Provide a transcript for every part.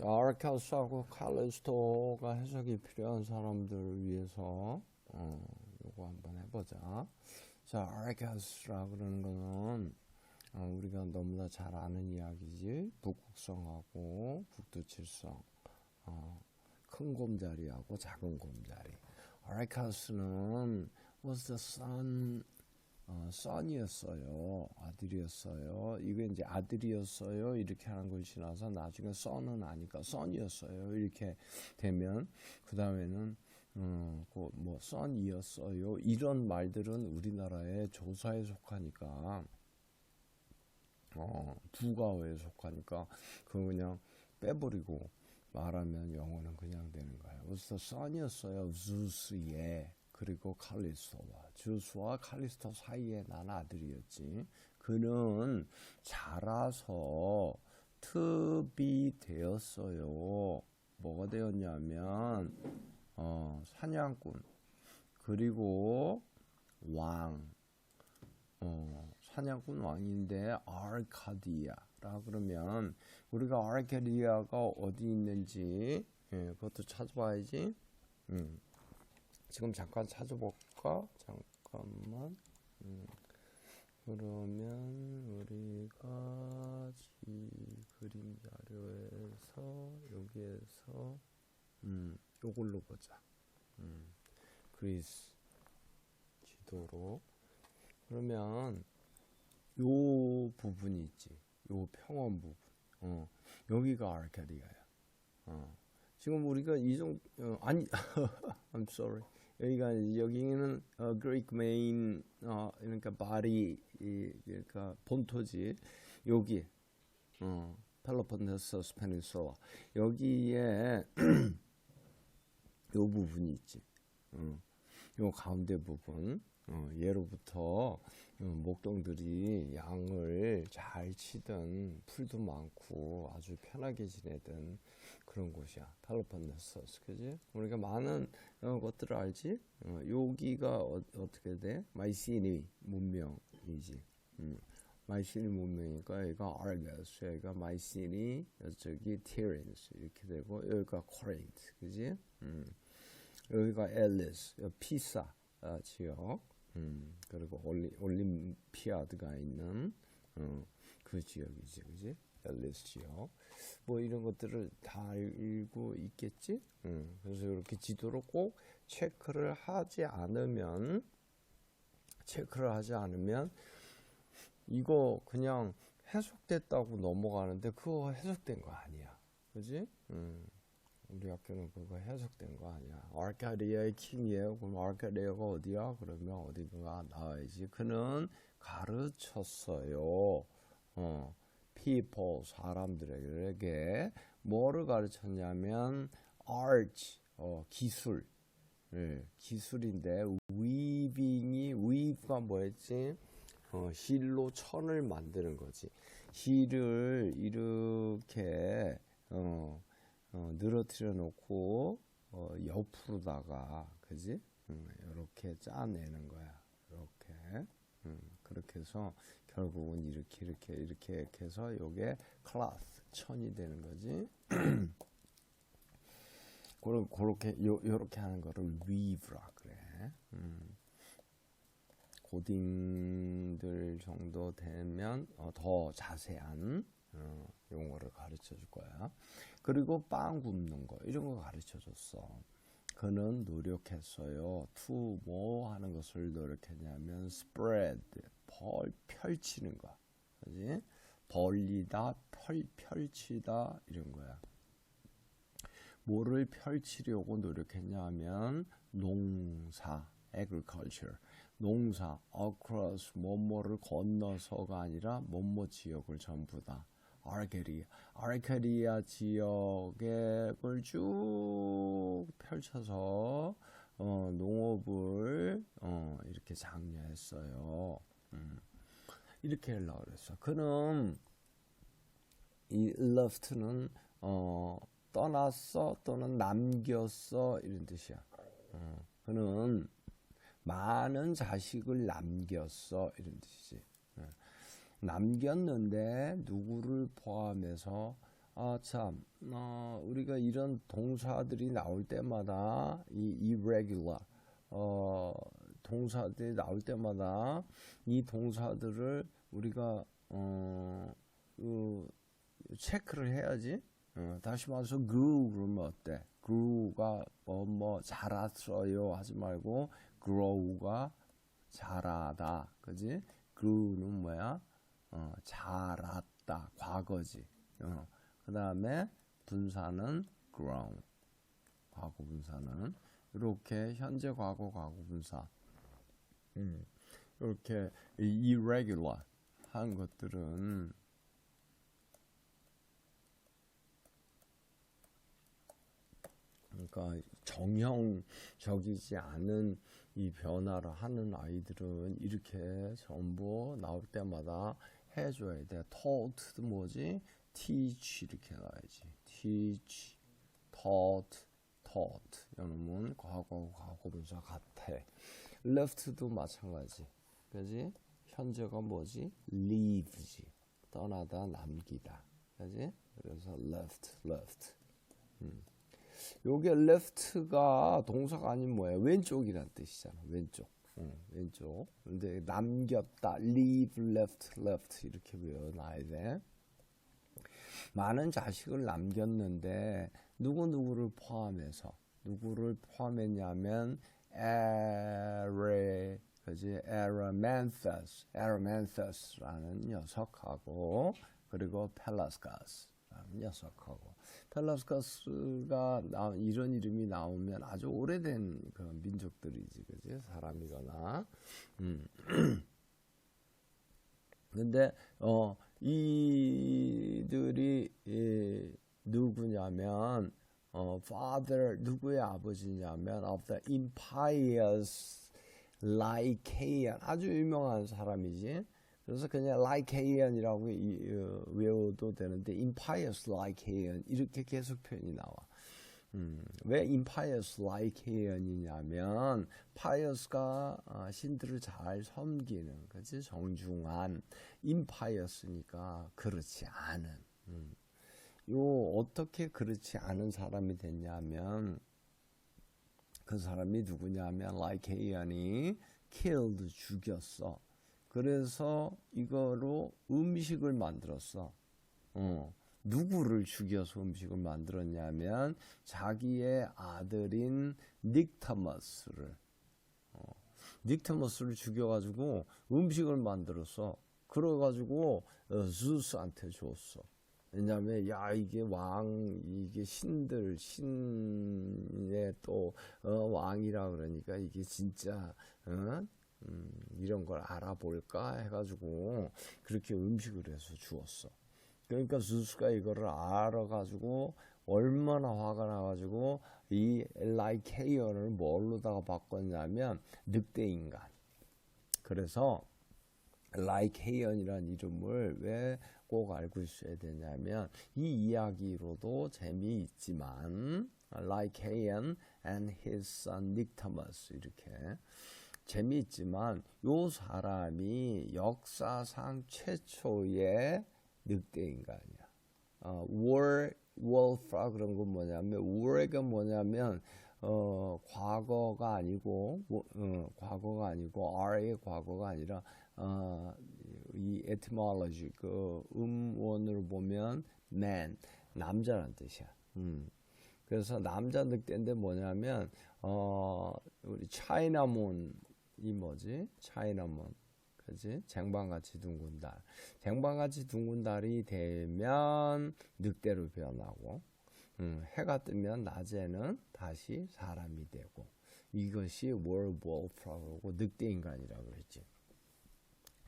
아르카스하고 칼리스토가 해석이 필요한 사람들을 위해서 어, 요거 한번 해보자. 자, 아르카스라 그러는 거는 어, 우리가 너무나 잘 아는 이야기지. 북극성하고 북두칠성, 어, 큰 곰자리하고 작은 곰자리. 아르카스는 was the son 어, son이었어요. 아들이었어요. 이게 이제 아들이었어요. 이렇게 하는 걸 지나서 나중에 son은 아니까 son이었어요. 이렇게 되면 그 다음에는 음, 그뭐 son이었어요. 이런 말들은 우리나라의 조사에 속하니까 어, 부가어에 속하니까 그거 그냥 빼버리고 말하면 영어는 그냥 되는 거예요. 그래서 son이었어요. 주스의 그리고 칼리스토와 주스와 칼리스토 사이에 난 아들이었지. 그는 자라서 특비 되었어요. 뭐가 되었냐면 어, 사냥꾼 그리고 왕 어, 사냥꾼 왕인데 아르카디아라 그러면 우리가 아르카디아가 어디 있는지 예, 그것도 찾아봐야지. 음. 지금 잠깐 찾아볼까? 잠깐만. 음. 그러면 우리가 지 그림 자료에서 여기에서 음, 요걸로 보자. 음. 그리스 지도로 그러면 요 부분이 있지. 요 평원 부분. 어. 여기가 아르카디아야. 어. 지금 우리가 이정 어, 아니 I'm sorry. 여기가 여기는 어, Greek main 어, 그러니까 바리 이, 그러니까 본토지 여기 어, 펠로폰네소스 페닌슐라 여기에 요 부분이 있지. 어, 요 가운데 부분 어, 예로부터 어, 목동들이 양을 잘 치던 풀도 많고 아주 편하게 지내던 그런 곳이야. 팔로폰네서스, 그지? 우리가 많은 어, 것들을 알지? 어, 여기가 어, 떻게 돼? 마이시니 문명이지. 음. 마이시니 문명이니까 여기가 아르가스, 여기가 마이시니, 저기 티렌스 이렇게 되고 여기가 코린트, 그지? 음. 여기가 엘리스, 피사 아, 지역. 음, 그리고 올리, 올림피아드가 있는 어, 그 지역이지, 그지? 지역. 뭐 이런 것들을 다 알고 있겠지? 음, 그래서 이렇게 지도를 꼭 체크를 하지 않으면, 체크를 하지 않으면, 이거 그냥 해석됐다고 넘어가는데, 그거 해석된 거 아니야. 그지? 음. 우리 학교는 그거 해석된 거 아니야. 아르카디아의 킹이에요. 그럼 아르카디아가 어디야? 그러면 어디가 나와야지. 그는 가르쳤어요. 어, people 사람들에게 뭐를 가르쳤냐면 art 어, 기술. 예, 기술인데 weaving이 weave가 뭐였지? 어, 실로 천을 만드는 거지. 실을 이렇게 어, 어, 늘어뜨려 놓고 어, 옆으로다가 그지? 음, 이렇게 짜내는 거야. 이렇게 음, 그렇게 해서 결국은 이렇게 이렇게 이렇게 해서 요게 클라스 천이 되는 거지. 그런 그렇게 요 요렇게 하는 거를 weave라 그래. 음. 고딩들 정도 되면 어, 더 자세한 어, 용어를 가르쳐 줄 거야. 그리고 빵 굽는 거 이런 거 가르쳐 줬어. 그는 노력했어요. to 뭐 하는 것을 노력했냐면 spread 벌 펼치는 거. 그지? 벌리다 펼 펼치다 이런 거야. 뭐를 펼치려고 노력했냐면 농사 agriculture 농사 across 뭐뭐를 건너서가 아니라 뭐뭐 지역을 전부 다 아르케리아 아르케리아 지역을 쭉 펼쳐서 어, 농업을 어, 이렇게 장려했어요. 음. 이렇게 하려고 그랬어. 그는 이 left는 어, 떠났어 또는 남겼어 이런 뜻이야. 어, 그는 많은 자식을 남겼어 이런 뜻이지. 어. 남겼는데 누구를 포함해서 아, 참, 어, 우리가 이런 동사들이 나올 때마다 이 irregular, 어, 동사들이 나올 때마다 이 동사들을 우리가 어, 그, 체크를 해야지. 어, 다시 말해서 grew 그러면 어때? grew가 뭐, 뭐 자랐어요 하지 말고 grow가 자라다, 그지? grew는 뭐야? 어, 자랐다, 과거지. 어. 그 다음에 분사는 grown, 과거 분사는 이렇게 현재 과거 과거 분사. 음, 이렇게 irregular 한 것들은 그러니까 정형적이지 않은 이 변화를 하는 아이들은 이렇게 전부 나올 때마다 해줘야 돼. taught 뭐지? teach 이렇게 나와야지. teach, taught, taught. 이놈은 과거, 과거분사 같아. Left도 마찬가지. 그지? 현재가 뭐지? leave지. 떠나다, 남기다. 그지? 그래서 left, left. 음. 요게 left가 동사가 아닌 뭐예요? 왼쪽이란 뜻이잖아. 왼쪽. 응, 왼쪽. 근데 남겼다. leave, left, left 이렇게 외워놔야 돼. 많은 자식을 남겼는데 누구 누구를 포함해서 누구를 포함했냐면 에레 그지? 에라멘테스. 에라멘테스라는 녀석하고 그리고 펠라스가스라는 녀석하고. 펠라스가스가 나, 이런 이름이 나오면 아주 오래된 그 민족들이지 그지? 사람이거나. 음. 근데 어 이들이 이, 누구냐면 어, father 누구의 아버지냐면 of the impious Lycaon 아주 유명한 사람이지. 그래서 그냥 Lycaon이라고 외워도 되는데 impious Lycaon 이렇게 계속 표현이 나와. 음, 왜 impious Lycaon이냐면 pious가 어, 신들을 잘 섬기는 그지 정중한 impious니까 그렇지 않은. 음. 요 어떻게 그렇지 않은 사람이 됐냐면 그 사람이 누구냐면 라이케이안이 killed 죽였어. 그래서 이거로 음식을 만들었어. 어. 누구를 죽여서 음식을 만들었냐면 자기의 아들인 닉타머스를 어. 닉타머스를 죽여가지고 음식을 만들었어. 그래가지고 어, 주스한테 줬어. 왜냐하면 야 이게 왕 이게 신들 신의 또 어, 왕이라 그러니까 이게 진짜 어? 음, 이런 걸 알아볼까 해가지고 그렇게 음식을 해서 주었어. 그러니까 주스가 이거를 알아가지고 얼마나 화가 나가지고 이 라이케이어를 뭘로다가 바꿨냐면 늑대 인간. 그래서 라이케이언이라는 이름을 왜 꼭 알고 있어야 되냐면 이 이야기로도 재미있지만 라이케이언 and his son 닉타머스 이렇게 재미있지만 요 사람이 역사상 최초의 늑대 인간이야. 어, war wolf라 그런 건 뭐냐면 war가 뭐냐면 어, 과거가 아니고 어, 과거가 아니고 r의 과거가 아니라 어, 이 etymology 그 음원으로 보면 man 남자란 뜻이야. 음. 그래서 남자 늑대인데 뭐냐면 어 우리 차이나몬이 뭐지? 차이나몬. 그지? 쟁반같이 둥근 달. 쟁반같이 둥근 달이 되면 늑대로 변하고 음, 해가 뜨면 낮에는 다시 사람이 되고 이것이 월볼프라고 늑대 인간이라고 그랬지.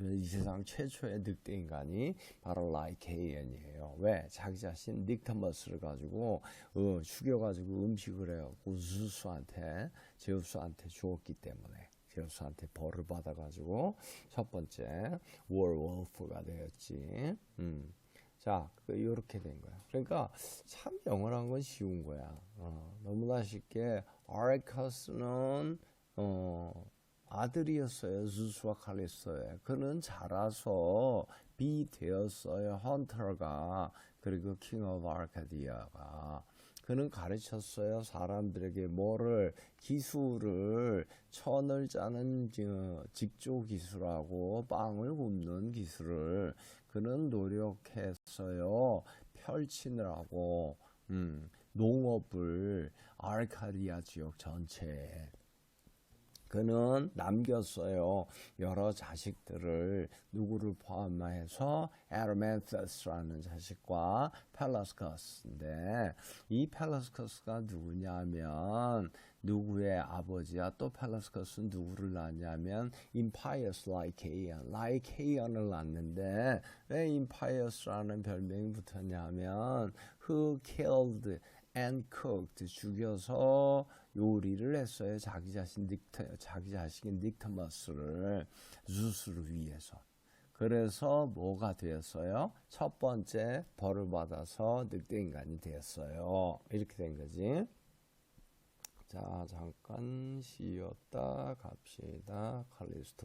이 세상 최초의 늑대 인간이 바로 라이케이언이에요. 왜? 자기 자신 닉타머스를 가지고 어, 죽여가지고 음식을 해갖고 수수한테 제우스한테 주었기 때문에 제우스한테 벌을 받아가지고 첫 번째 월월프가 되었지. 음. 자, 이렇게 그된 거야. 그러니까 참 영어란 건 쉬운 거야. 어, 너무나 쉽게 아레카스는 어, 아들이었어요. 칼리스의. 그는 자라서 비 되었어요. 헌터가. 그리고 king of Arcadia가 그는 가르쳤어요. 사람들에게 뭐를 기술을 천을 짜는 저 직조 기술하고 빵을 굽는 기술을 그는 노력했어요. 펼치느라고 음, 농업을 아르카디아 지역 전체에 그는 남겼어요. 여러 자식들을 누구를 포함해서 에르멘테스라는 자식과 펠라스커스인데 이 펠라스커스가 누구냐면 누구의 아버지야 또 펠라스커스는 누구를 낳냐면 임파이어스 라이케이언 라이케이언을 낳는데 왜 임파이어스라는 별명이 붙었냐면 who killed and cooked 죽여서 요리를 했어요. 자기 자신 닉트 자기 자식인 닉터머스를 주스를 위해서. 그래서 뭐가 되었어요? 첫 번째 벌을 받아서 늑대 인간이 되었어요. 이렇게 된 거지. 자, 잠깐 쉬었다 갑시다. 칼리스토